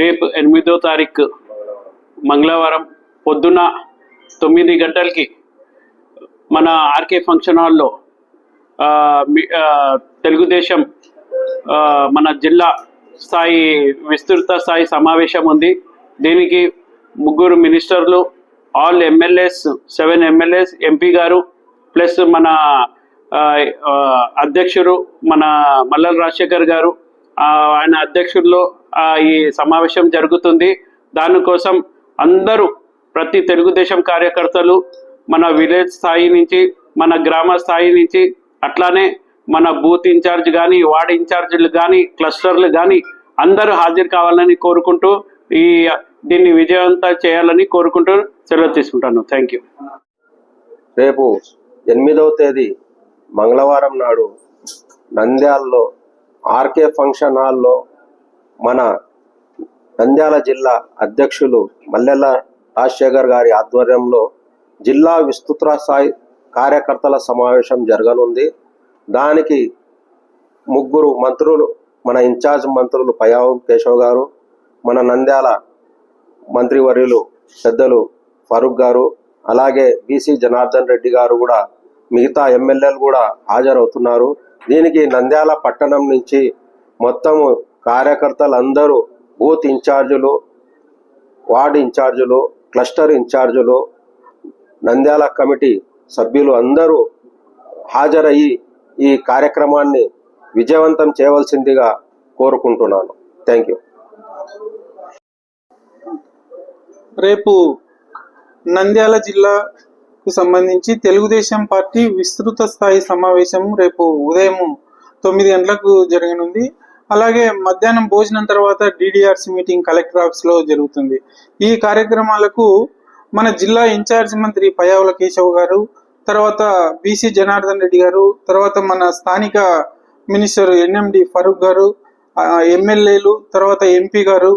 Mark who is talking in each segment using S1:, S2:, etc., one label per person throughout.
S1: రేపు ఎనిమిదో తారీఖు మంగళవారం పొద్దున తొమ్మిది గంటలకి మన ఆర్కే ఫంక్షన్ హాల్లో తెలుగుదేశం మన జిల్లా స్థాయి విస్తృత స్థాయి సమావేశం ఉంది. దీనికి ముగ్గురు మినిస్టర్లు all MLAs seven MLAs MP గారు ప్లస్ మన అధ్యక్షుడు మన మల్లల రాజశేఖర్ గారు ఆయన అధ్యక్షుల్లో ఈ సమావేశం జరుగుతుంది. దానికోసం అందరూ ప్రతి తెలుగుదేశం కార్యకర్తలు మన విలేజ్ స్థాయి నుంచి మన గ్రామ స్థాయి నుంచి అట్లానే మన బూత్ ఇన్ఛార్జ్ కానీ వార్డ్ ఇన్ఛార్జీలు కానీ క్లస్టర్లు కానీ అందరూ హాజరు కావాలని కోరుకుంటూ ఈ దీన్ని విజయవంతం చేయాలని కోరుకుంటూ సెలవు తీసుకుంటాను. థ్యాంక్ యూ
S2: రేపు ఎనిమిదవ తేదీ మంగళవారం నాడు నంద్యాలలో ఆర్కే ఫంక్షన్ హాల్లో మన నంద్యాల జిల్లా అధ్యక్షులు మల్లెల రాజశేఖర్ గారి ఆధ్వర్యంలో జిల్లా విస్తృత స్థాయి కార్యకర్తల సమావేశం జరగనుంది. దానికి ముగ్గురు మంత్రులు మన ఇన్ఛార్జ్ మంత్రులు పయావు కేశవ్ గారు మన నంద్యాల మంత్రివర్యులు పెద్దలు ఫారూక్ గారు అలాగే బీసీ జనార్దన్ రెడ్డి గారు కూడా మిగతా ఎమ్మెల్యేలు కూడా హాజరవుతున్నారు. దీనికి నంద్యాల పట్టణం నుంచి మొత్తము కార్యకర్తలు అందరూ బూత్ ఇన్ఛార్జులు వార్డు ఇన్ఛార్జులు క్లస్టర్ ఇన్ఛార్జులు నంద్యాల కమిటీ సభ్యులు అందరూ హాజరయ్యి ఈ కార్యక్రమాన్ని విజయవంతం చేయవలసిందిగా కోరుకుంటున్నాను. Thank you.
S3: రేపు నంద్యాల జిల్లాకు సంబంధించి తెలుగుదేశం పార్టీ విస్తృత స్థాయి సమావేశం రేపు ఉదయం తొమ్మిది గంటలకు జరగనుంది. అలాగే మధ్యాహ్నం భోజనం తర్వాత డిడిఆర్సి మీటింగ్ కలెక్టర్ ఆఫీస్లో జరుగుతుంది. ఈ కార్యక్రమాలకు మన జిల్లా ఇన్ఛార్జ్ మంత్రి పయావుల కేశవ్ గారు తర్వాత బీసీ జనార్దన్ రెడ్డి గారు తర్వాత మన స్థానిక మినిస్టర్ ఎన్ఎండి ఫరూక్ గారు ఎమ్మెల్యేలు తర్వాత ఎంపీ గారు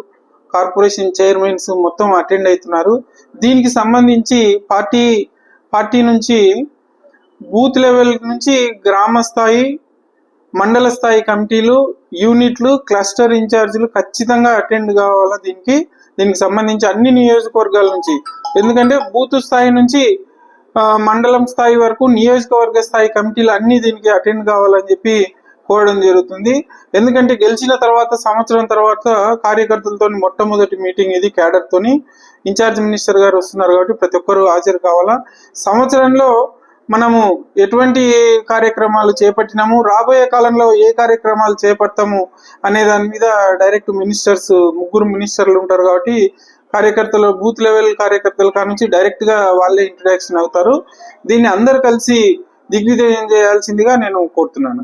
S3: కార్పొరేషన్ చైర్మన్స్ మొత్తం అటెండ్ అవుతున్నారు. దీనికి సంబంధించి పార్టీ పార్టీ నుంచి బూత్ లెవెల్ నుంచి గ్రామ స్థాయి మండల స్థాయి కమిటీలు యూనిట్లు క్లస్టర్ ఇన్ఛార్జీలు ఖచ్చితంగా అటెండ్ కావాలా దీనికి. దీనికి సంబంధించి అన్ని నియోజకవర్గాల నుంచి. ఎందుకంటే బూత్ స్థాయి నుంచి మండలం స్థాయి వరకు నియోజకవర్గ స్థాయి కమిటీలు అన్ని దీనికి అటెండ్ కావాలని చెప్పి కోరడం జరుగుతుంది. ఎందుకంటే గెలిచిన తర్వాత సంవత్సరం తర్వాత కార్యకర్తలతో మొట్టమొదటి మీటింగ్ ఇది క్యాడర్తోని ఇన్ఛార్జ్ మినిస్టర్ గారు వస్తున్నారు కాబట్టి ప్రతి ఒక్కరూ హాజరు కావాలా? సంవత్సరంలో మనము ఎటువంటి కార్యక్రమాలు చేపట్టినాము? రాబోయే కాలంలో ఏ కార్యక్రమాలు చేపడతాము? అనే దాని మీద డైరెక్ట్ మినిస్టర్స్ ముగ్గురు మినిస్టర్లు ఉంటారు కాబట్టి కార్యకర్తలు బూత్ లెవెల్ కార్యకర్తల కానుంచి డైరెక్ట్గా వాళ్ళే ఇంట్రడక్షన్ అవుతారు. దీన్ని అందరు కలిసి దిగ్విజయం చేయాల్సిందిగా నేను కోరుతున్నాను.